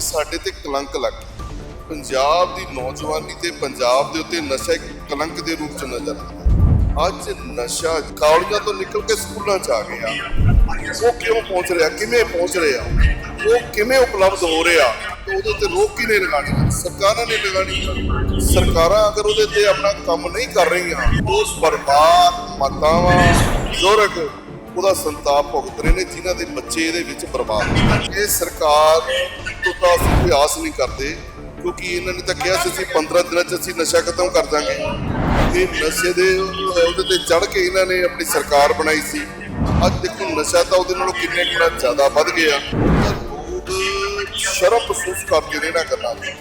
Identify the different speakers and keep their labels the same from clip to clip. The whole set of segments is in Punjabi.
Speaker 1: ਇੱਕ ਸਾਡੇ ਤੇ ਕਲੰਕ ਲੱਗ ਪੰਜਾਬ ਦੀ ਨੌਜਵਾਨੀ ਤੇ ਪੰਜਾਬ ਦੇ ਉੱਤੇ ਨਸ਼ਾ ਇੱਕ ਕਲੰਕ ਦੇ ਰੂਪ ਚ ਨਜ਼ਰ ਆਉਂਦਾ ਅੱਜ ਨਸ਼ਾ ਕਾਲਜਾਂ ਤੋਂ ਨਿਕਲ ਕੇ ਸਕੂਲਾਂ ਚ ਆ ਗਿਆ। ਉਹ ਕਿਉਂ ਪਹੁੰਚ ਰਿਹਾ? ਕਿਵੇਂ ਪਹੁੰਚ ਰਿਹਾ? ਉਹ ਕਿਵੇਂ ਉਪਲਬਧ ਹੋ ਰਿਹਾ? ਤੇ ਉਹਦੇ ਤੇ ਰੋਕ ਕਿਨੇ ਲਗਾਣੀ? ਸਰਕਾਰਾਂ ਨੇ ਲਗਾਣੀ ਸਰਕਾਰਾਂ ਅਗਰ ਉਹਦੇ ਤੇ ਆਪਣਾ ਕੰਮ ਨਹੀਂ ਕਰ ਰਹੀਆਂ ਉਸ ਬਰਬਾਦ ਮਾਤਾਵਾਂ, ਬਜ਼ੁਰਗ ਉਹਦਾ ਸੰਤਾਪ ਭੁਗਤ ਰਹੇ ਨੇ, ਜਿਨ੍ਹਾਂ ਦੇ ਬੱਚੇ ਇਹਦੇ ਵਿੱਚ ਬਰਬਾਦ ਇਹ ਸਰਕਾਰ ਤੋਂ ਤਾਂ ਅਸੀਂ ਕੋਈ ਆਸ ਨਹੀਂ ਕਰਦੇ, ਕਿਉਂਕਿ ਇਹਨਾਂ ਨੇ ਤਾਂ ਕਿਹਾ ਸੀ, ਅਸੀਂ 15 ਦਿਨਾਂ 'ਚ ਅਸੀਂ ਨਸ਼ਾ ਖਤਮ ਕਰ ਦਾਂਗੇ। ਇਹ ਨਸ਼ੇ ਦੇ ਉਹਦੇ ਤੇ ਚੜ ਕੇ ਇਹਨਾਂ ਨੇ ਆਪਣੀ ਸਰਕਾਰ ਬਣਾਈ ਸੀ। ਅੱਜ ਦੇਖੋ, ਨਸ਼ਾ ਤਾਂ ਉਹਦੇ ਨਾਲੋਂ ਕਿੰਨੇ ਗੁਣਾ ਜ਼ਿਆਦਾ ਵੱਧ ਗਿਆ। ਲੋਕ ਸ਼ਰਮ ਮਹਿਸੂਸ ਕਰਦੇ ਨੇ ਨਾ ਗੱਲਾਂ ਤੋਂ।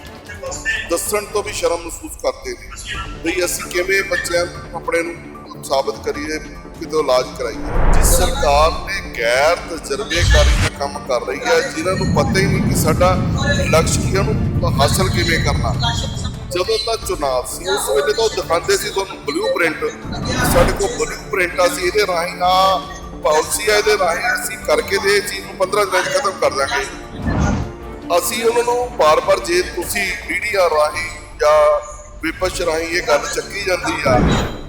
Speaker 1: ਦੱਸਣ ਤੋਂ ਵੀ ਸ਼ਰਮ ਮਹਿਸੂਸ ਕਰਦੇ ਨੇ। ਵੀ ਅਸੀਂ ਕਿਵੇਂ ਬੱਚਿਆਂ ਨੂੰ, ਆਪਣੇ ਨੂੰ ਸਾਬਤ ਕਰੀਏ ਕਿਤੋਂ ਇਲਾਜ ਕਰਾਈਏ। ਜਿਸ ਸਰਕਾਰ ਨੇ ਗੈਰ ਤਜਰਬੇਕਾਰੀ ਦਾ ਕੰਮ ਕਰ ਰਹੀ ਹੈ, ਜਿਨ੍ਹਾਂ ਨੂੰ ਪਤਾ ਹੀ ਨਹੀਂ ਕਿ ਸਾਡਾ ਲਕਸ਼ ਕੀ ਹਾਸਲ ਕਿਵੇਂ ਕਰਨਾ। ਜਦੋਂ ਤੱਕ ਚੁਣਾਵ ਸੀ, ਉਸ ਵੇਲੇ ਤਾਂ ਉਹ ਦਿਖਾਉਂਦੇ ਸੀ ਤੁਹਾਨੂੰ ਬਲੂਪ੍ਰਿੰਟ ਸਾਡੇ ਕੋਲ ਬਲੂਪ੍ਰਿੰਟ ਆ ਸੀ ਇਹਦੇ ਰਾਹੀਂ ਆ ਪਾਲਿਸੀ ਆ, ਇਹਦੇ ਰਾਹੀਂ ਅਸੀਂ ਕਰਕੇ ਦੇ ਇਹ ਚੀਜ਼ ਨੂੰ 15 ਦਿਨਾਂ 'ਚ ਖਤਮ ਕਰ ਦਾਂਗੇ ਅਸੀਂ ਉਹਨਾਂ ਨੂੰ ਬਾਰ-ਬਾਰ ਜੇ ਤੁਸੀਂ ਮੀਡੀਆ ਰਾਹੀਂ ਜਾਂ ਵਿਪਕਸ਼ ਰਾਹੀਂ ਇਹ ਗੱਲ ਚੱਕੀ ਜਾਂਦੀ ਆ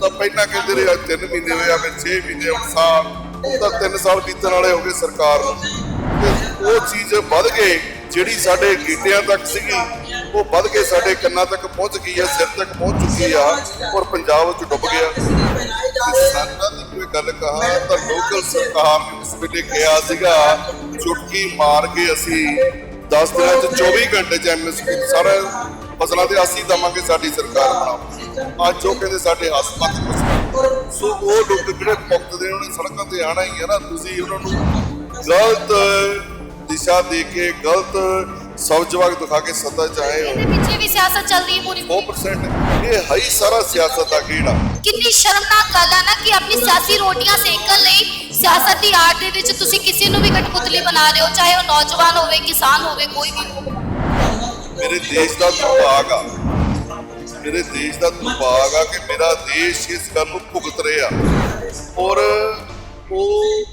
Speaker 1: ਤਾਂ ਪਹਿਲਾਂ ਕਹਿੰਦੇ ਰਹੇ 3 ਮਹੀਨੇ ਹੋਏ ਆ, ਫਿਰ 6 ਮਹੀਨੇ ਹੁਣ ਸਾਲ, ਹੁਣ 3 ਸਾਲ ਬੀਤਣ ਵਾਲੇ ਹੋ ਗਏ ਸਰਕਾਰ ਨੂੰ। ਤੇ ਉਹ ਚੀਜ਼ ਵੱਧ ਗਏ ਜਿਹੜੀ ਸਾਡੇ ਗੀਟਿਆਂ ਤੱਕ ਸੀਗੀ, ਉਹ ਵੱਧ ਕੇ ਸਾਡੇ ਕੰਨਾਂ ਤੱਕ ਪਹੁੰਚ ਗਈ ਆ, ਸਿਰ ਤੱਕ ਪਹੁੰਚ ਚੁੱਕੀ ਆ ਔਰ ਪੰਜਾਬ ਵਿੱਚ ਡੁੱਬ ਗਿਆ। ਕਿਸਾਨਾਂ ਦੀ ਕੋਈ ਗੱਲ ਕਹਾ, ਤਾਂ ਲੋਕਲ ਸਰਕਾਰ ਨੇ ਉਸ ਵੇਲੇ ਕਿਹਾ ਸੀਗਾ, ਚੁਟਕੀ ਮਾਰ ਕੇ ਅਸੀਂ 10 ਦਿਨਾਂ ਚ 24 ਘੰਟੇ ਚ ਐਮਐਸਪੀ ਸਾਰਾ ਫਸਲਾਂ ਤੇ ਅਸੀਂ ਦਵਾਂਗੇ ਸਾਡੀ ਸਰਕਾਰ ਬਣਾਓ ਅੱਜ ਉਹ ਕਹਿੰਦੇ ਸਾਡੇ ਹਸਪਤਾਲ ਕੁਛ ਸੋ ਉਹ ਲੋਕ ਜਿਹੜੇ ਭੁਗਤਦੇ ਉਹਨਾਂ ਨੇ ਸੜਕਾਂ ਤੇ ਆਣਾ ਹੀ ਹੈ ਨਾ ਤੁਸੀਂ ਉਹਨਾਂ ਨੂੰ ਗਲਤ ਦਿਸ਼ਾ ਦੇ ਕੇ ਗਲਤ ਸਭ ਜਵਾਬ ਦਿਖਾ ਕੇ ਸੱਤਾ ਚ ਆਏ ਹੋ।
Speaker 2: ਇਹਦੇ ਪਿੱਛੇ ਵੀ ਸਿਆਸਤ ਚੱਲਦੀ ਹੈ ਪੂਰੀ
Speaker 1: 100% ਇਹ ਹੈ ਹੀ ਸਾਰਾ ਸਿਆਸਤ ਦਾ ਆ
Speaker 2: ਕਿੰਨੀ ਸ਼ਰਮਨਾਕ ਗੱਲ ਹੈ ਨਾ ਕਿ ਆਪਣੀ ਸਿਆਸੀ ਰੋਟੀਆਂ ਸੇਕਣ ਲਈ ਸਿਆਸਤ ਦੀ ਆੜ ਦੇ ਵਿੱਚ ਤੁਸੀਂ ਕਿਸੇ ਨੂੰ ਵੀ ਕਠਪੁਤਲੀ ਬਣਾ ਰਹੇ ਹੋ ਚਾਹੇ ਉਹ ਨੌਜਵਾਨ ਹੋਵੇ ਕਿਸਾਨ ਹੋਵੇ ਕੋਈ ਵੀ ਹੋਵੇ।
Speaker 1: ਮੇਰੇ ਦੇਸ਼ ਦਾ ਦੁਰਭਾਗ ਆ ਮੇਰੇ ਦੇਸ਼ ਦਾ ਦੁਰਭਾਗ ਆ ਕਿ ਮੇਰਾ ਦੇਸ਼ ਇਸ ਗੱਲ ਨੂੰ ਭੁਗਤ ਰਿਹਾ ਔਰ ਉਹ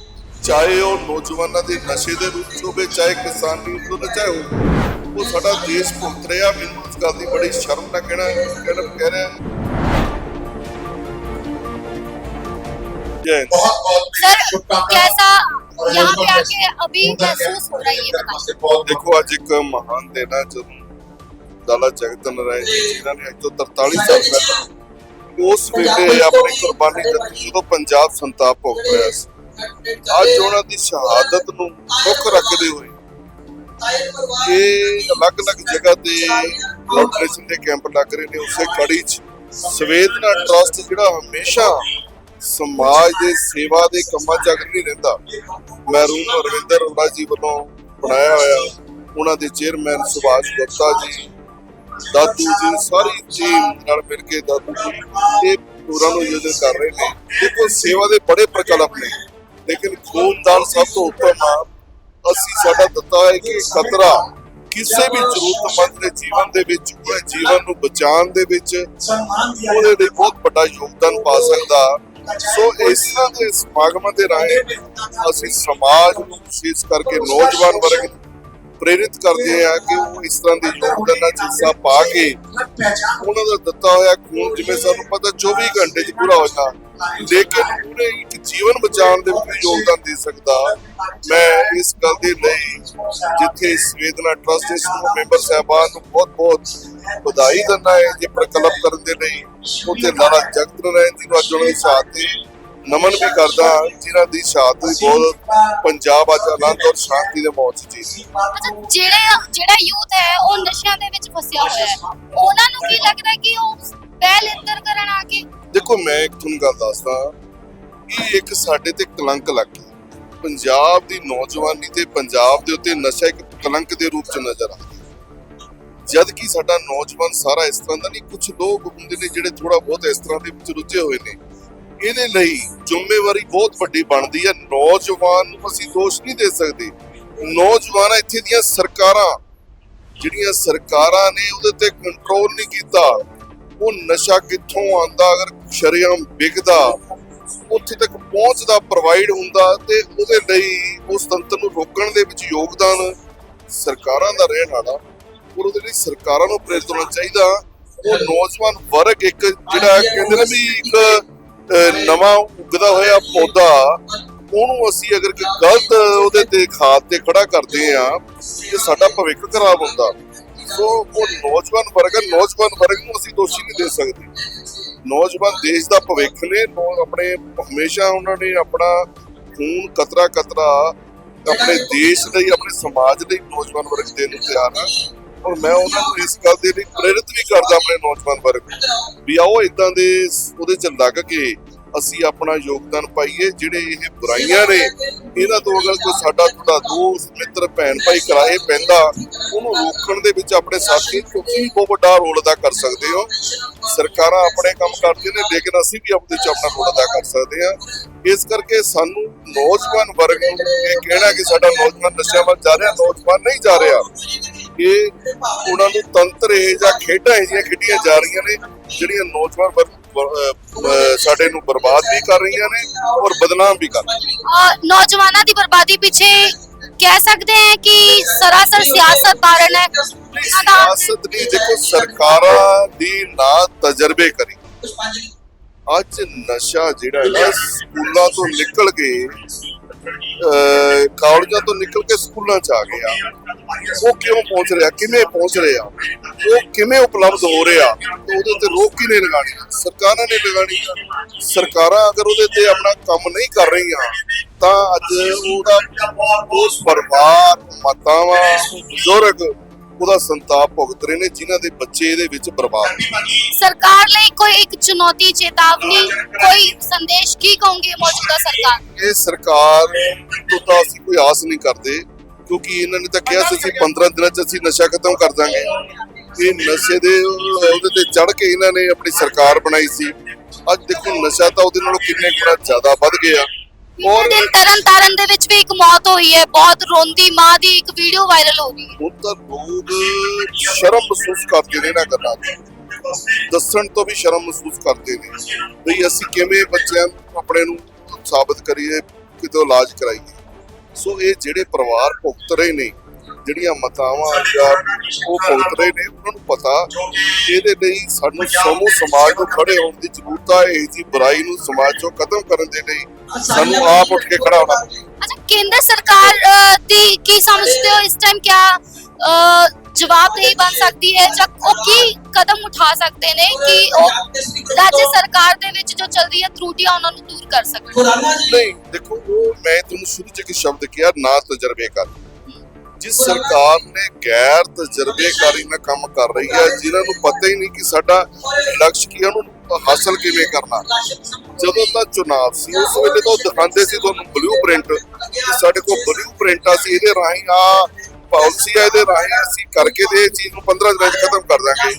Speaker 1: ਚਾਹੇ ਉਹ ਨੌਜਵਾਨਾਂ ਦੇ ਨਸ਼ੇ ਦੇ ਰੂਪ ਚ ਹੋਵੇ ਚਾਹੇ ਕਿਸਾਨੀ ਰੂਪ ਚ ਹੋਵੇ ਚਾਹੇ ਉਹ- ਉਹ ਸਾਡਾ ਦੇਸ਼ ਭੁਗਤ ਰਿਹਾ ਮੈਨੂੰ ਇਸ ਗੱਲ ਦੀ ਬੜੀ ਸ਼ਰਮ ਨਾਲ ਕਹਿਣਾ ਕਹਿਣਾ ਕਹਿ ਰਿਹਾ ਜੈ ਹਿੰਦ।
Speaker 2: सर कैसा यहाँ पे आके अभी महसूस हो रहा है ये बताइए
Speaker 1: ਦੇਖੋ ਅੱਜ ਇੱਕ ਮਹਾਨ ਦਿਨ ਹੈ ਜਦੋਂ ਲਾਲਾ ਜਗਤ ਨਾਰਾਇਣ ਜੀ, ਜਿਨ੍ਹਾਂ ਨੇ ਅੱਜ ਤੋਂ 43 ਸਾਲ ਪਹਿਲਾਂ ਉਸ ਵੇਲੇ ਆਪਣੀ ਕੁਰਬਾਨੀ ਦਿੱਤੀ ਜਦੋਂ ਪੰਜਾਬ ਸੰਤਾਪ ਭੋਗ ਰਿਹਾ ਸੀ, ਅੱਜ ਉਹਨਾਂ ਦੀ ਸ਼ਹਾਦਤ ਨੂੰ ਮੁੱਖ ਰੱਖਦੇ ਹੋਏ ਇਹ ਅਲੱਗ-ਅਲੱਗ ਜਗ੍ਹਾ ਤੇ ਲੋਟਰੇਸ਼ਨ ਦੇ ਕੈਂਪ ਲੱਗ ਰਹੇ ਨੇ, ਉਸੇ ਕੜੀ 'ਚ ਸਵੇਦਨਾ ਟਰਸਟ ਜਿਹੜਾ ਹਮੇਸ਼ਾ ਸਮਾਜ ਦੇ ਸੇਵਾ ਦੇ ਕੰਮਾਂ 'ਚ ਅਗਰ ਨਹੀਂ ਰਹਿੰਦਾ ਮਹਿਰੂਮ ਅਰਵਿੰਦਰ ਅਰੋੜਾ ਜੀ ਵੱਲੋਂ ਬਣਾਇਆ ਹੋਇਆ, ਉਹਨਾਂ ਦੇ ਚੇਅਰਮੈਨ ਸੁਭਾਸ਼ ਗੁਪਤਾ ਜੀ ਦਾਦੂ ਜੀ, ਸਾਰੀ ਟੀਮ ਨਾਲ ਮਿਲ ਕੇ ਦਾਦੂ ਜੀ ਇਹ ਪੂਰਾ ਨੂੰ ਯੋਜਨ ਕਰ ਰਹੇ ਨੇ। ਦੇਖੋ, ਸੇਵਾ ਦੇ ਬੜੇ ਪ੍ਰਕਲਪ ਨੇ, ਲੇਕਿਨ ਖੂਨਦਾਨ ਸਭ ਤੋਂ ਉੱਤਮ ਆ ਅਸੀਂ ਸਾਡਾ ਦਿੱਤਾ ਹੈ ਕਿ ਖਤਰਾ ਕਿਸੇ ਵੀ ਜ਼ਰੂਰਤਮੰਦ ਦੇ ਜੀਵਨ ਦੇ ਵਿੱਚ, ਉਹਦੇ ਜੀਵਨ ਨੂੰ ਬਚਾਉਣ ਦੇ ਵਿੱਚ ਉਹਦੇ ਲਈ ਬਹੁਤ ਵੱਡਾ ਯੋਗਦਾਨ ਪਾ ਸਕਦਾ। ਸੋ ਇਸ ਤਰ੍ਹਾਂ ਦੇ ਸਮਾਗਮਾਂ ਦੇ ਰਾਹੀਂ ਅਸੀਂ ਸਮਾਜ ਨੂੰ, ਵਿਸ਼ੇਸ਼ ਕਰਕੇ ਨੌਜਵਾਨ ਵਰਗ ਨੂੰ ਪ੍ਰੇਰਿਤ ਕਰਦੇ ਆ ਕਿ ਉਹ ਇਸ ਤਰ੍ਹਾਂ ਦੇ ਯੋਗਦਾਨ ਨਾਲ ਹਿੱਸਾ ਪਾ ਕੇ ਉਹਨਾਂ ਦਾ ਦਿੱਤਾ ਹੋਇਆ ਖੂਨ, ਜਿਵੇਂ ਸਾਨੂੰ ਪਤਾ 24 ਘੰਟੇ 'ਚ ਪੂਰਾ ਹੋ ਜਾਂਦਾ ਲੇਕਿਨ ਉਹਨੇ ਇੱਕ ਜੀਵਨ ਬਚਾਉਣ ਦੇ ਵਿੱਚ ਯੋਗਦਾਨ ਦੇ ਸਕਦਾ। ਮੈਂ ਇਸ ਗੱਲ ਦੇ ਲਈ ਜਿੱਥੇ ਸਵੇਦਨਾ ਟਰਸਟ ਦੇ ਸਮੂਹ ਮੈਂਬਰ ਸਾਹਿਬਾਨ ਨੂੰ ਬਹੁਤ ਬਹੁਤ ਵਧਾਈ ਦਿੰਦਾ ਹੈ ਜੇ ਪ੍ਰਕਲਪ ਕਰਨ ਦੇ ਲਈ, ਉੱਥੇ ਲਾਲਾ ਜਗਤ ਨਾਰਾਇਣ ਜੀ ਨੂੰ ਅੱਜ ਉਹਨਾਂ ਦੀ ਸ਼ਹਾਦਤ ਤੇ ਨਮਨ ਵੀ ਕਰਦਾ ਜਿਨ੍ਹਾਂ ਦੀ ਸ਼ਹਾਦਤ ਵੀ ਬਹੁਤ ਪੰਜਾਬ ਅੱਜ ਆਨੰਦ ਔਰ ਸ਼ਾਂਤੀ ਦੇ ਮੌਜ ਚ ਜੀ।
Speaker 2: ਅੱਛਾ ਜਿਹੜਾ ਜਿਹੜਾ ਯੂਥ ਹੈ ਉਹ ਨਸ਼ਿਆਂ ਦੇ ਵਿੱਚ ਫਸਿਆ ਹੋਇਆ ਹੈ। ਉਹਨਾਂ ਨੂੰ ਕੀ ਲੱਗਦਾ ਹੈ ਕਿ ਉਹ ਪਹਿਲ ਇੰਦਰ ਕਰਨ ਆ ਕੇ?
Speaker 1: ਦੇਖੋ ਮੈਂ ਇੱਕ ਤੁਹਾਨੂੰ ਗੱਲ ਦੱਸਦਾ ਇਹ ਇੱਕ ਸਾਡੇ ਤੇ ਕਲੰਕ ਲੱਗ ਗਿਆ। ਪੰਜਾਬ ਦੀ ਨੌਜਵਾਨੀ ਤੇ ਪੰਜਾਬ ਦੇ ਉੱਤੇ ਨਸ਼ਾ ਇੱਕ ਕਲੰਕ ਦੇ ਰੂਪ ਚ ਨਜ਼ਰ ਆ ਜਦ ਕਿ ਸਾਡਾ ਨੌਜਵਾਨ ਸਾਰਾ ਇਸ ਤਰ੍ਹਾਂ ਦਾ ਨਹੀਂ ਕੁਝ ਲੋਕ ਹੁੰਦੇ ਨੇ ਜਿਹੜੇ ਥੋੜਾ ਬਹੁਤ ਇਸ ਤਰ੍ਹਾਂ ਦੇ ਵਿੱਚ ਰੁੱਝੇ ਹੋਏ ਨੇ। ਇਹਦੇ ਲਈ ਜ਼ਿੰਮੇਵਾਰੀ ਬਹੁਤ ਵੱਡੀ ਬਣਦੀ ਹੈ। ਨੌਜਵਾਨ ਨੂੰ ਅਸੀਂ ਦੋਸ਼ ਨਹੀਂ ਦੇ ਸਕਦੇ। ਨੌਜਵਾਨ ਇੱਥੇ ਦੀਆਂ ਸਰਕਾਰਾਂ, ਜਿਹੜੀਆਂ ਸਰਕਾਰਾਂ ਨੇ ਉਹਦੇ ਤੇ ਕੰਟਰੋਲ ਨਹੀਂ ਕੀਤਾ, ਉਹ ਨਸ਼ਾ ਕਿੱਥੋਂ ਆਂਦਾ ਅਗਰ ਸ਼ਰੇਆਮ ਵਿਕਦਾ, ਉੱਥੇ ਤੱਕ ਪਹੁੰਚਦਾ ਪ੍ਰੋਵਾਈਡ ਹੁੰਦਾ, ਤੇ ਉਹਦੇ ਲਈ ਉਸ ਤੰਤਰ ਨੂੰ ਰੋਕਣ ਦੇ ਵਿੱਚ ਯੋਗਦਾਨ ਸਰਕਾਰਾਂ ਦਾ ਰਹਿਣ ਵਾਲਾ। ਔਰ ਉਹਦੇ ਲਈ ਸਰਕਾਰਾਂ ਨੂੰ ਪ੍ਰੇਰਿਤ ਹੋਣਾ ਚਾਹੀਦਾ। ਉਹ ਨੌਜਵਾਨ ਵਰਗ ਇੱਕ ਜਿਹੜਾ ਕਹਿੰਦੇ ਨੇ ਵੀ ਇੱਕ ਨਵਾਂ ਉੱਗਦਾ ਹੋਇਆ ਪੌਦਾ, ਉਹਨੂੰ ਅਸੀਂ ਅਗਰ ਕਿ ਗਲਤ ਉਹਦੇ ਤੇ ਖਾਦ ਤੇ ਖੜਾ ਕਰਦੇ ਆ ਤੇ ਸਾਡਾ ਭਵਿੱਖ ਖਰਾਬ ਹੁੰਦਾ। ਸੋ ਉਹ ਨੌਜਵਾਨ ਵਰਗ ਨੌਜਵਾਨ ਵਰਗ ਨੂੰ ਅਸੀਂ ਦੋਸ਼ੀ ਨਹੀਂ ਦੇ ਸਕਦੇ। ਨੌਜਵਾਨ ਦੇਸ਼ ਦਾ ਭਵਿੱਖ ਨੇ ਆਪਣੇ ਹਮੇਸ਼ਾ ਉਹਨਾਂ ਨੇ ਆਪਣਾ ਖੂਨ ਕਤਰਾ ਕਤਰਾ ਆਪਣੇ ਦੇਸ਼ ਲਈ, ਆਪਣੇ ਸਮਾਜ ਲਈ ਨੌਜਵਾਨ ਵਰਗ ਦੇਣ ਨੂੰ ਤਿਆਰ ਹਾਂ ਔਰ ਮੈਂ ਉਹਨਾਂ ਨੂੰ ਇਸ ਗੱਲ ਦੇ ਲਈ ਪ੍ਰੇਰਿਤ ਵੀ ਕਰਦਾ ਆਪਣੇ ਨੌਜਵਾਨ ਵਰਗ ਨੂੰ ਵੀ ਆਓ ਇਦਾਂ ਦੇ ਉਹਦੇ ਚ ਲੱਗ ਕੇ ਅਸੀਂ ਆਪਣਾ ਯੋਗਦਾਨ ਪਾਈਏ, ਜਿਹੜੇ ਇਹ ਬੁਰਾਈਆਂ ਨੇ, ਇਹਨਾਂ ਤੋਂ ਅਗਰ ਕੋਈ ਸਾਡਾ ਤੁਹਾਡਾ ਦੋਸਤ, ਮਿੱਤਰ, ਭੈਣ ਭਾਈ ਕਰਾਏ ਪੈਂਦਾ, ਉਹਨੂੰ ਰੋਕਣ ਦੇ ਵਿੱਚ ਆਪਣੇ ਸਾਥੀ ਤੁਸੀਂ ਬਹੁਤ ਵੱਡਾ ਰੋਲ ਅਦਾ ਕਰ ਸਕਦੇ ਹੋ। ਸਰਕਾਰਾਂ ਆਪਣੇ ਕੰਮ ਕਰਦੀਆਂ ਨੇ, ਲੇਕਿਨ ਅਸੀਂ ਵੀ ਆਪਣੇ ਚ ਆਪਣਾ ਰੋਲ ਅਦਾ ਕਰ ਸਕਦੇ ਹਾਂ। ਇਸ ਕਰਕੇ ਸਾਨੂੰ ਨੌਜਵਾਨ ਵਰਗ ਨੂੰ ਇਹ ਕਹਿਣਾ ਕਿ ਸਾਡਾ ਨੌਜਵਾਨ ਨਸ਼ਿਆਂ ਵੱਲ ਜਾ ਰਿਹਾ, ਨੌਜਵਾਨ ਨਹੀਂ ਜਾ ਰਿਹਾ। ਇਹ ਉਹਨਾਂ ਨੂੰ ਤੰਤਰ ਇਹ ਜਾਂ ਖੇਡਾਂ ਇਹ ਜਿਹੀਆਂ ਖੇਡੀਆਂ ਜਾ ਰਹੀਆਂ ਨੇ ਜਿਹੜੀਆਂ ਨੌਜਵਾਨ ਸਾਡੇ ਨੂੰ ਬਰਬਾਦ ਵੀ ਕਰ ਰਹੀਆਂ ਨੇ ਔਰ ਬਦਨਾਮ ਵੀ ਕਰ
Speaker 2: ਨੌਜਵਾਨਾਂ ਦੀ ਬਰਬਾਦੀ ਪਿੱਛੇ ਕਹਿ ਸਕਦੇ ਹਾਂ ਕਿ ਸਰਾਸਰ ਸਿਆਸਤ ਕਾਰਨ ਹੈ।
Speaker 1: ਸਿਆਸਤ ਦੀ ਦੇਖੋ ਸਰਕਾਰਾਂ ਦੀ ਨਾ ਤਜਰਬੇ ਕਰੀ। ਅੱਜ ਨਸ਼ਾ ਜਿਹੜਾ ਹੈ ਸਕੂਲਾਂ ਤੋਂ ਨਿਕਲ ਕੇ ਕਾਲਜਾਂ ਤੋਂ ਨਿਕਲ ਕੇ ਸਕੂਲਾਂ ਚ ਆ ਗਿਆ ਉਹ ਕਿਉਂ ਪਹੁੰਚ ਰਿਹਾ ਕਿਵੇਂ ਪਹੁੰਚ ਰਿਹਾ ਉਹ ਕਿਵੇਂ ਉਪਲਬਧ ਹੋ ਰਿਹਾ ਤੇ ਉਹਦੇ ਤੇ ਰੋਕ ਕਿਨੇ ਲਗਾਣੀ? ਸਰਕਾਰਾਂ ਨੇ ਲਗਾਣੀ ਸਰਕਾਰਾਂ ਅਗਰ ਉਹਦੇ ਤੇ ਆਪਣਾ ਕੰਮ ਨਹੀਂ ਕਰ ਰਹੀਆਂ, ਤਾਂ ਅੱਜ ਉਹਦਾ ਉਸ ਪਰਿਵਾਰ ਮਾਤਾਵਾਂ, ਬਜ਼ੁਰਗ ਉਹਦਾ ਸੰਤਾਪ ਭੁਗਤ ਰਹੇ ਨੇ ਜਿਨ੍ਹਾਂ ਦੇ ਬੱਚੇ ਇਹਦੇ ਵਿੱਚ ਬਰਬਾਦ
Speaker 2: ਸਰਕਾਰ ਲਈ ਕੋਈ ਇੱਕ ਚੁਣੌਤੀ ਚੇਤਾਵਨੀ ਕੋਈ ਸੰਦੇਸ਼ ਕੀ ਕਹੋਗੇ ਮੌਜੂਦਾ ਸਰਕਾਰ?
Speaker 1: ਇਹ ਸਰਕਾਰ ਤੋਂ ਤਾਂ ਅਸੀਂ ਕੋਈ ਆਸ ਨਹੀਂ ਕਰਦੇ ਕਿਉਂਕਿ ਇਹਨਾਂ ਨੇ ਤਾਂ ਕਿਹਾ ਸੀ ਅਸੀਂ 15 ਦਿਨਾਂ ਚ ਅਸੀਂ ਨਸ਼ਾ ਖਤਮ ਕਰ ਦਾਂਗੇ। ਇਹ ਨਸ਼ੇ ਦੇ ਉਹਦੇ ਤੇ ਚੜ ਕੇ ਇਹਨਾਂ ਨੇ ਆਪਣੀ ਸਰਕਾਰ ਬਣਾਈ ਸੀ। ਅੱਜ ਦੇਖੋ ਨਸ਼ਾ ਤਾਂ ਉਹਦੇ ਨਾਲੋਂ ਕਿੰਨੇ ਗੁਣਾ ਜ਼ਿਆਦਾ ਵੱਧ ਗਿਆ।
Speaker 2: ਪਿਛਲੇ
Speaker 1: ਔਰ
Speaker 2: ਦਿਨ ਤਰਨ ਤਾਰਨ ਦੇ ਵਿੱਚ ਵੀ ਇੱਕ ਮੌਤ ਹੋਈ ਹੈ ਬਹੁਤ ਰੋਂਦੀ ਮਾਂ ਦੀ ਇੱਕ ਵੀਡੀਓ ਵਾਇਰਲ ਹੋ ਰਹੀ ਹੈ।
Speaker 1: ਹੁਣ ਤਾਂ ਲੋਕ ਸ਼ਰਮ ਮਹਿਸੂਸ ਕਰਦੇ ਨੇ ਨਾ ਕਰਨਾ ਦੱਸਣ ਤੋਂ ਵੀ ਸ਼ਰਮ ਮਹਿਸੂਸ ਕਰਦੇ ਨੇ। ਵੀ ਅਸੀਂ ਕਿਵੇਂ ਬੱਚਿਆਂ ਨੂੰ ਆਪਣੇ ਨੂੰ ਸਾਬਤ ਕਰੀਏ ਕਿਤੋਂ ਇਲਾਜ ਕਰਾਈਏ। ਸੋ ਇਹ ਜਿਹੜੇ ਪਰਿਵਾਰ ਭੁਗਤ ਰਹੇ ਨੇ ਜਿਹੜੀਆਂ ਮਤਾਵਾਂ ਜਾਂ ਉਹ ਭੁਗਤ ਰਹੇ ਨੇ ਉਹਨਾਂ ਨੂੰ ਪਤਾ ਇਹਦੇ ਲਈ ਸਾਨੂੰ ਸਮੂਹ ਸਮਾਜ ਨੂੰ ਖੜੇ ਹੋਣ ਦੀ ਜ਼ਰੂਰਤ ਹੈ ਇਹ ਜੀ ਬੁਰਾਈ ਨੂੰ ਸਮਾਜ ਚੋਂ ਖਤਮ ਕਰਨ ਦੇ ਲਈ ਸਾਨੂੰ ਆਪ ਉੱਠ ਕੇ ਖੜਾ ਹੋਣਾ
Speaker 2: ਅੱਛਾ ਕੇਂਦਰ ਸਰਕਾਰ ਦੀ ਕੀ ਸਮਝਦੇ ਹੋ ਇਸ ਟਾਈਮ ਕਿਆ ਜਵਾਬਦੇਹੀ ਬਣ ਸਕਦੀ ਹੈ ਜਾਂ ਉਹ ਕੀ ਕਦਮ ਉਠਾ ਸਕਦੇ ਨੇ ਕਿ ਉਹ ਰਾਜ ਸਰਕਾਰ ਦੇ ਵਿੱਚ ਜੋ ਚੱਲ ਰਹੀ ਹੈ ਤਰੁਟੀਆਂ ਉਹਨਾਂ ਨੂੰ ਦੂਰ ਕਰ ਸਕਣ?
Speaker 1: ਨਹੀਂ ਦੇਖੋ ਉਹ ਮੈਂ ਤੁਹਾਨੂੰ ਸ਼ੁਰੂ ਚ ਇੱਕ ਸ਼ਬਦ ਕਿਹਾ ਨਾ ਤਜਰਬੇਕਾਰ। ਜਿਸ ਸਰਕਾਰ ਨੇ ਗੈਰ ਤਜਰਬੇਕਾਰੀ ਨਾਲ ਕੰਮ ਕਰ ਰਹੀ ਹੈ ਜਿਨ੍ਹਾਂ ਨੂੰ ਪਤਾ ਹੀ ਨਹੀਂ ਕਿ ਸਾਡਾ ਲਕਸ਼ ਕੀ ਹੈ ਉਹਨੂੰ ਹਾਸਲ ਕਿਵੇਂ ਕਰਨਾ? ਜਦੋਂ ਤਾਂ ਚੁਣਾਵ ਸੀ, ਉਸ ਵੇਲੇ ਤਾਂ ਉਹ ਦਿਖਾਉਂਦੇ ਸੀ ਤੁਹਾਨੂੰ ਬਲੂ ਪ੍ਰਿੰਟ ਸਾਡੇ ਕੋਲ ਬਲੂ ਪ੍ਰਿੰਟ ਆ ਸੀ ਇਹਦੇ ਰਾਹੀਂ ਆ ਪਾਲਿਸੀ ਆ, ਇਹਦੇ ਰਾਹੀਂ ਅਸੀਂ ਕਰਕੇ ਤੇ ਇਹ ਚੀਜ਼ ਨੂੰ 15 ਦਿਨਾਂ ਚ ਖਤਮ ਕਰ ਦਾਂਗੇ।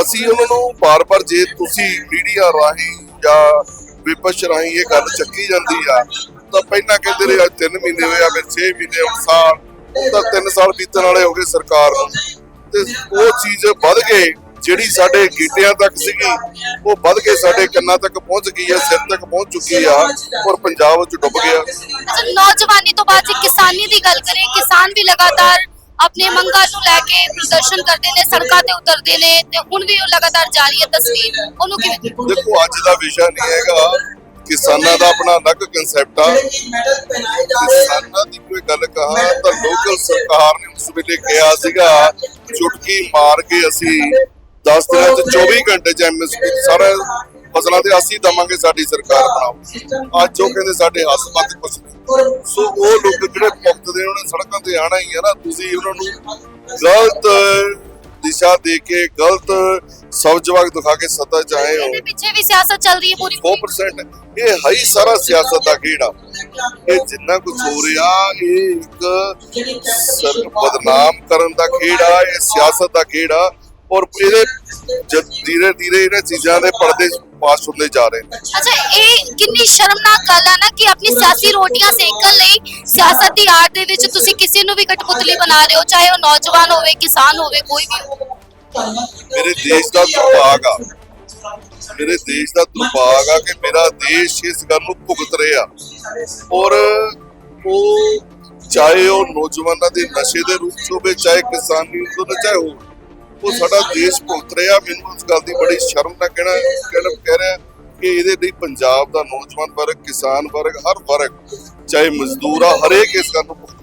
Speaker 1: ਅਸੀਂ ਉਹਨਾਂ ਨੂੰ ਬਾਰ-ਬਾਰ ਜੇ ਤੁਸੀਂ ਮੀਡੀਆ ਰਾਹੀਂ ਜਾਂ ਵਿਪਕਸ਼ ਰਾਹੀਂ ਇਹ ਗੱਲ ਚੱਕੀ ਜਾਂਦੀ ਆ, ਤਾਂ ਪਹਿਲਾਂ ਕਹਿੰਦੇ ਰਹੇ ਅੱਜ 3 ਮਹੀਨੇ ਹੋਏ ਆ, ਫਿਰ 6 ਮਹੀਨੇ, ਹੁਣ ਸਾਲ, ਹੁਣ ਤਾਂ 3 ਸਾਲ ਬੀਤਣ ਵਾਲੇ ਹੋ ਗਏ ਸਰਕਾਰ ਨੂੰ। ਤੇ ਉਹ ਚੀਜ਼ ਵੱਧ ਗਏ। ਜਿਹੜੀ ਸਾਡੇ ਗੀਟਿਆਂ ਤੱਕ ਸੀਗੀ ਉਹ ਵੱਧ ਕੇ ਸਾਡੇ ਕੰਨਾਂ ਤੱਕ ਪਹੁੰਚ ਗਈ ਹੈ ਸਿਰ ਤੱਕ ਪਹੁੰਚ ਚੁੱਕੀ ਆ ਔਰ ਪੰਜਾਬ ਵਿੱਚ ਡੁੱਬ ਗਿਆ।
Speaker 2: ਅੱਛਾ ਨੌਜਵਾਨੀ ਤੋਂ ਬਾਅਦ ਜੇ ਕਿਸਾਨੀ ਦੀ ਗੱਲ ਕरें ਕਿਸਾਨ ਵੀ ਲਗਾਤਾਰ ਆਪਣੇ ਮੰਗਾਂ ਨੂੰ ਲੈ ਕੇ ਪ੍ਰਦਰਸ਼ਨ ਕਰਦੇ ਨੇ ਸੜਕਾਂ ਤੇ ਉਤਰਦੇ ਨੇ ਤੇ ਹੁਣ ਵੀ ਉਹ ਲਗਾਤਾਰ ਜਾਰੀ ਹੈ ਤਸਵੀਰ। ਉਹਨੂੰ ਕਿਵੇਂ ਦੇਖੋ
Speaker 1: ਅੱਜ ਦਾ ਵਿਸ਼ਾ ਨਹੀਂ ਹੈਗਾ। ਕਿਸਾਨਾਂ ਦਾ ਆਪਣਾ ਅਲੱਗ ਕਨਸੈਪਟ ਆ। ਕਿਸਾਨਾਂ ਦੀ ਕੋਈ ਗੱਲ ਕਹਾ ਤਾਂ ਲੋਕਲ ਸਰਕਾਰ ਨੇ ਉਸ ਵੇਲੇ ਕਿਹਾ ਸੀਗਾ ਚੁਟਕੀ ਮਾਰ ਕੇ ਅਸੀਂ 10 ਦਿਨਾਂ ਚ 24 ਘੰਟੇ ਚ ਐਮਐਸਪੀ ਸਾਰਾ ਫਸਲਾਂ ਤੇ ਅਸੀਂ ਦਵਾਂਗੇ ਸਾਡੀ ਸਰਕਾਰ ਬਣਾਓ। ਅੱਜ ਉਹ ਕਹਿੰਦੇ ਸਾਡੇ ਹੱਥ ਮੱਤ ਕੁਛ ਨਹੀਂ। ਸੋ ਉਹ ਲੋਕ ਜਿਹੜੇ ਭੁਗਤਦੇ ਉਹਨਾਂ ਨੇ ਸੜਕਾਂ ਤੇ ਆਣਾ ਹੀ ਹੈ ਨਾ। ਤੁਸੀਂ ਉਹਨਾਂ ਨੂੰ ਗਲਤ ਦਿਸ਼ਾ ਦੇ ਕੇ ਗਲਤ ਸਬਜਵਾਗ ਦਿਖਾ ਕੇ ਸੱਤਾ ਚ ਆਏ ਹੋ
Speaker 2: ਪਿੱਛੇ ਵੀ ਸਿਆਸਤ ਚੱਲ ਰਹੀ ਹੈ ਪੂਰੀ।
Speaker 1: 100% ਇਹ ਹੈ। ਹੀ ਸਾਰਾ ਸਿਆਸਤ ਦਾ ਖੇੜਾ। ਇਹ ਜਿੰਨਾ ਕੁਝ ਹੋ ਰਿਹਾ ਇਹ ਇੱਕ ਬਦਨਾਮ ਕਰਨ ਦਾ ਖੇੜਾ ਇਹ ਸਿਆਸਤ ਦਾ ਖੇੜਾ। ਔਰ ਇਹਦੇ ਜਦ ਧੀਰੇ ਧੀਰੇ ਇਹਨਾਂ ਚੀਜ਼ਾਂ ਦੇ ਪਰਦੇ ਪਾਸ ਹੁੰਦੇ ਜਾ ਰਹੇ ਨੇ।
Speaker 2: ਅੱਛਾ ਇਹ ਕਿੰਨੀ ਸ਼ਰਮਨਾਕ ਗੱਲ ਹੈ ਨਾ ਕਿ ਆਪਣੀ ਸਿਆਸੀ ਰੋਟੀਆਂ ਸੇਕਣ ਲਈ ਸਿਆਸਤ ਦੀ ਆੜ ਦੇ ਵਿੱਚ ਤੁਸੀਂ ਕਿਸੇ ਨੂੰ ਵੀ ਕਠਪੁਤਲੀ ਬਣਾ ਰਹੇ ਹੋ ਚਾਹੇ ਉਹ ਨੌਜਵਾਨ ਹੋਵੇ ਕਿਸਾਨ ਹੋਵੇ ਕੋਈ ਵੀ ਹੋਵੇ।
Speaker 1: ਮੇਰੇ ਦੇਸ਼ ਦਾ ਦੁਰਭਾਗ ਆ। ਮੇਰੇ ਦੇਸ਼ ਦਾ ਦੁਰਭਾਗ ਆ ਕਿ ਮੇਰਾ ਦੇਸ਼ ਇਸ ਗੱਲ ਨੂੰ ਭੁਗਤ ਰਿਹਾ। ਔਰ ਉਹ ਚਾਹੇ ਉਹ ਨੌਜਵਾਨਾਂ ਦੇ ਨਸ਼ੇ ਦੇ ਰੂਪ 'ਚ ਹੋਵੇ ਚਾਹੇ ਕਿਸਾਨੀ ਅੰਦੋਲਨ ਚਾਹੇ ਹੋਰ। ਉਹ ਸਾਡਾ ਦੇਸ਼ ਭੁਗਤ ਰਿਹਾ। ਮੈਨੂੰ ਇਸ ਗੱਲ ਦੀ ਬੜੀ ਸ਼ਰਮ ਨਾਲ ਕਹਿਣਾ ਕਹਿਣਾ ਕਹਿ ਰਿਹਾ ਕਿ ਇਹਦੇ ਲਈ ਪੰਜਾਬ ਦਾ ਨੌਜਵਾਨ ਵਰਗ, ਕਿਸਾਨ ਵਰਗ, ਹਰ ਵਰਗ, ਚਾਹੇ ਮਜ਼ਦੂਰ ਆ, ਹਰੇਕ ਇਸ ਗੱਲ ਨੂੰ ਭੁਗਤ